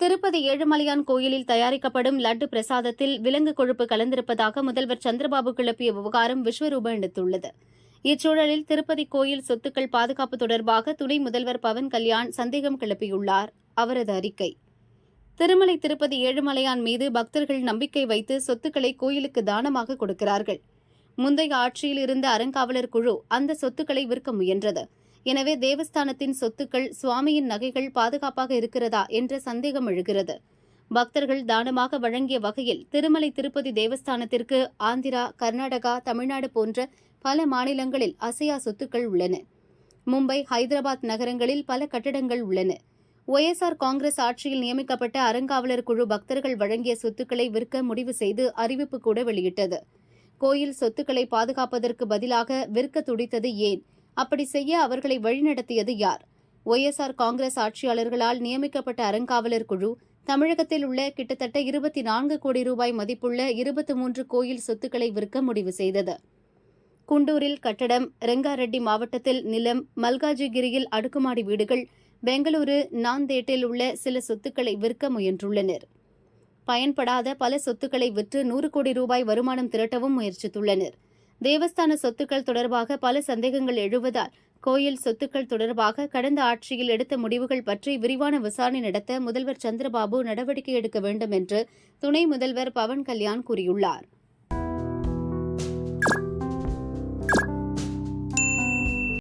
திருப்பதி ஏழுமலையான் கோயிலில் தயாரிக்கப்படும் லட்டு பிரசாதத்தில் விலங்கு கொழுப்பு கலந்திருப்பதாக முதல்வர் சந்திரபாபு கிளப்பிய விவகாரம் விஸ்வரூபம் எடுத்துள்ளது. இச்சூழலில் திருப்பதி கோயில் சொத்துக்கள் பாதுகாப்பு தொடர்பாக துணை முதல்வர் பவன் கல்யாண் சந்தேகம் கிளப்பியுள்ளார். அவரது அறிக்கை. திருமலை திருப்பதி ஏழுமலையான் மீது பக்தர்கள் நம்பிக்கை வைத்து சொத்துக்களை கோயிலுக்கு தானமாக கொடுக்கிறார்கள். முந்தைய ஆட்சியில் இருந்த அறங்காவலர் குழு அந்த சொத்துக்களை விற்க முயன்றது. எனவே தேவஸ்தானத்தின் சொத்துக்கள் சுவாமியின் நகைகள் பாதுகாப்பாக இருக்கிறதா என்ற சந்தேகம் எழுகிறது. பக்தர்கள் தானமாக வழங்கிய வகையில் திருமலை திருப்பதி தேவஸ்தானத்திற்கு ஆந்திரா கர்நாடகா தமிழ்நாடு போன்ற பல மாநிலங்களில் அசையா சொத்துக்கள் உள்ளன. மும்பை ஹைதராபாத் நகரங்களில் பல கட்டடங்கள் உள்ளன. ஒய்எஸ்ஆர் காங்கிரஸ் ஆட்சியில் நியமிக்கப்பட்ட அறங்காவலர் குழு பக்தர்கள் வழங்கிய சொத்துக்களை விற்க முடிவு செய்து அறிவிப்பு கூட வெளியிட்டது. கோயில் சொத்துக்களை பாதுகாப்பதற்கு பதிலாக விற்க துடித்தது ஏன்? அப்படி செய்ய அவர்களை வழிநடத்தியது யார்? ஒய்எஸ்ஆர் காங்கிரஸ் ஆட்சியாளர்களால் நியமிக்கப்பட்ட அறங்காவலர் குழு தமிழகத்தில் உள்ள கிட்டத்தட்ட இருபத்தி நான்கு கோடி ரூபாய் மதிப்புள்ள இருபத்தி மூன்று கோயில் சொத்துக்களை விற்க முடிவு செய்தது. குண்டூரில் கட்டடம் ரெங்காரெட்டி மாவட்டத்தில் நிலம் மல்காஜிகிரியில் அடுக்குமாடி வீடுகள் பெங்களூரு நாந்தேட்டில் உள்ள சில சொத்துக்களை விற்க முயன்றுள்ளனர். பயன்படாத பல சொத்துக்களை விற்று நூறு கோடி ரூபாய் வருமானம் திரட்டவும் முயற்சித்துள்ளனர். தேவஸ்தான சொத்துக்கள் தொடர்பாக பல சந்தேகங்கள் எழுவதால் கோயில் சொத்துக்கள் தொடர்பாக கடந்த ஆட்சியில் எடுத்த முடிவுகள் பற்றி விரிவான விசாரணை நடத்த முதல்வர் சந்திரபாபு நடவடிக்கை எடுக்க வேண்டும் என்று துணை முதல்வர் பவன் கல்யாண் கூறியுள்ளார்.